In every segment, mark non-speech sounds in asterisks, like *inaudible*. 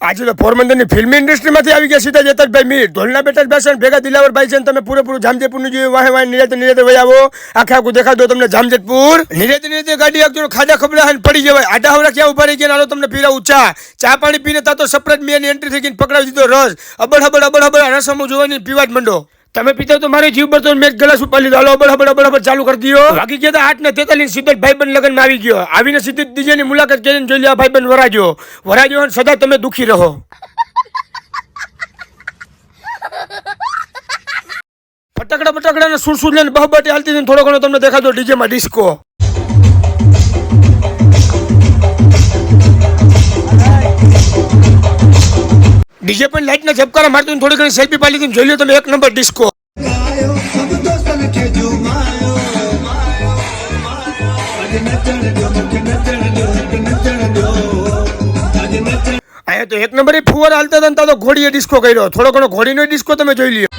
આજે તો પોરબંદરની ફિલ્મ ઇન્ડસ્ટ્રીમાંથી આવી ગયા સીધા જેતરભાઈ મીર. ઢોલના બેટા બેસે ભેગા દિલાવરભાઈ છે તમે પૂરેપૂરું જામજેતપુરનું જોયું વાહે વાહે નિરાતે નિરાતે વહી આવો. આખે આખું દેખા દો તમને જામજેતપુર. નિરાતે નિરાતે ગાડી આપજો ખાજા ખબર ને પડી જવાય. આડા હવડા ક્યાં ઊભા રહી ગયા ને? હાલો તમને પીરા ઊંચા ચા. પાણી પીને તા તો સપરેટ મેં એન્ટ્રી થઈ ગઈ પકડાવી દીધો રસ. અબડ હબડ અબડ હબડ રસમો જોવાની પીવા જ મંડો. તમે પિતા તો મારે જીવ બરતો મેં ગલાસ ઉપર લીધો. હાલો અબડ હબડ ચાલુ કરી દીધો વાગી ગયા તા આઠ ને તેતાલીસ. સીધો ભાઈબંધ લગ્નમાં આવી ગયો. આવીને સીધી ડીજેની મુલાકાત કરીને જોઈ લે ભાઈબંધ વરાજો. વરાજો અને સદા તમે દુખી રહો. *laughs* ફટાકડા ફટાકડા ને સુરસુર લઈને બહબટી હાલતી થોડો ઘણો તમને દેખાતો ડીજે માં ડિસ્કો ડીજે પણ લાઈટ લાઈટના ઝબકારા મારતું થોડી ઘણી સેલ્ફી પાડી લીધી જોઈ લો તમે એક નંબર ડિસ્કો અહીંયા તો એક નંબર ફુવાર હાલતા હતા તો ઘોડીએ ડિસ્કો કર્યો. થોડો ઘણો ઘોડીનો ડિસ્કો તમે જોઈ લ્યો.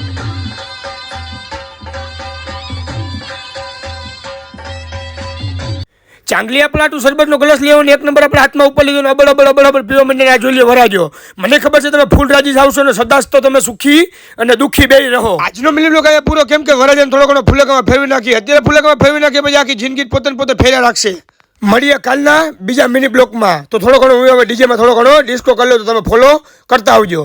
ચાંગલી આપણે આટલું સરબતનો ગ્લાસ લેવો ને એક નંબર આપણે હાથમાં ઉપર લીધો અબળ અબળ અબળ અબડ પીવા મને આ જોઈ વરાજો મને ખબર છે તમે ફૂલ રાજી આવશો ને સદાશ તો તમે સુખી અને દુખી બે રહો. આજનો મિલી લોકો પૂરો કેમ કે વરાજાને થોડો ઘણો ફૂલેકામાં ફેરવી નાખી. અત્યારે ફૂલેકામાં ફેરવી નાખી પછી આખી જિંદગી પોતે પોતે ફેર્યા રાખશે. મળીએ કાલના બીજા મિની બ્લોકમાં. તો થોડો ઘણો હું હવે ડીજેમાં થોડો ઘણો ડિસ્કો કરી લો તો તમે ફોલો કરતા આવજો.